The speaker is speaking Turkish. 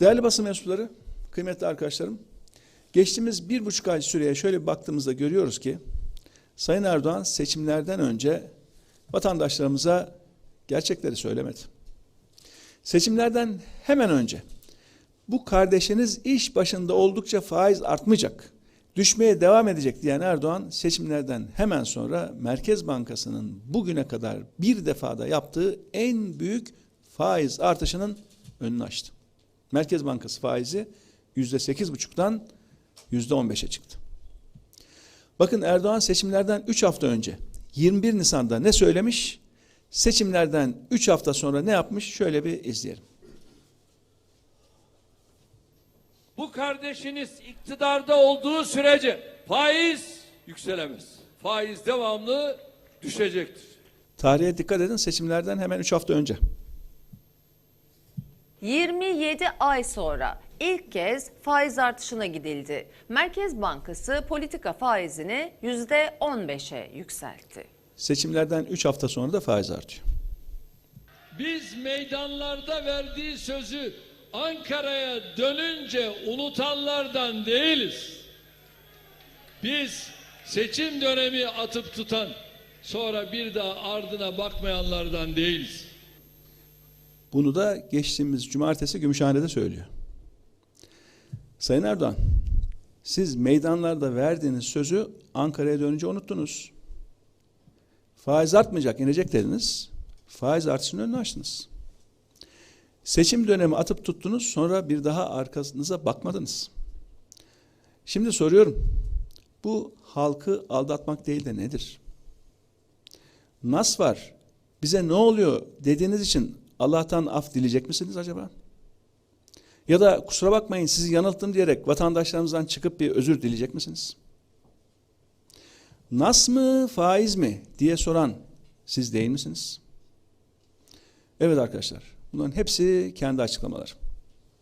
Değerli basın mensupları, kıymetli arkadaşlarım, geçtiğimiz bir buçuk ay süreye şöyle baktığımızda görüyoruz ki, Sayın Erdoğan seçimlerden önce vatandaşlarımıza gerçekleri söylemedi. Seçimlerden hemen önce bu kardeşiniz iş başında oldukça faiz artmayacak, düşmeye devam edecek diyen Erdoğan seçimlerden hemen sonra Merkez Bankası'nın bugüne kadar bir defada yaptığı en büyük faiz artışının önünü açtı. Merkez Bankası faizi yüzde sekiz buçuktan yüzde on beşe çıktı. Bakın Erdoğan seçimlerden 3 hafta önce 21 Nisan'da ne söylemiş? Seçimlerden 3 hafta sonra ne yapmış? Şöyle bir izleyelim. Bu kardeşiniz iktidarda olduğu sürece faiz yükselemez. Faiz devamlı düşecektir. Tarihe dikkat edin seçimlerden hemen 3 hafta önce. 27 ay sonra ilk kez faiz artışına gidildi. Merkez Bankası politika faizini %15'e yükseltti. Seçimlerden 3 hafta sonra da faiz artıyor. Biz meydanlarda verdiği sözü Ankara'ya dönünce unutanlardan değiliz. Biz seçim dönemi atıp tutan sonra bir daha ardına bakmayanlardan değiliz. Bunu da geçtiğimiz cumartesi Gümüşhane'de söylüyor. Sayın Erdoğan, siz meydanlarda verdiğiniz sözü Ankara'ya dönünce unuttunuz. Faiz artmayacak, inecek dediniz. Faiz artışının önünü açtınız. Seçim dönemi atıp tuttunuz, sonra bir daha arkanıza bakmadınız. Şimdi soruyorum, bu halkı aldatmak değil de nedir? Nas var, bize ne oluyor dediğiniz için Allah'tan af dileyecek misiniz acaba? Ya da kusura bakmayın sizi yanılttım diyerek vatandaşlarımızdan çıkıp bir özür dileyecek misiniz? Nas mı faiz mi diye soran siz değil misiniz? Evet arkadaşlar bunların hepsi kendi açıklamalar.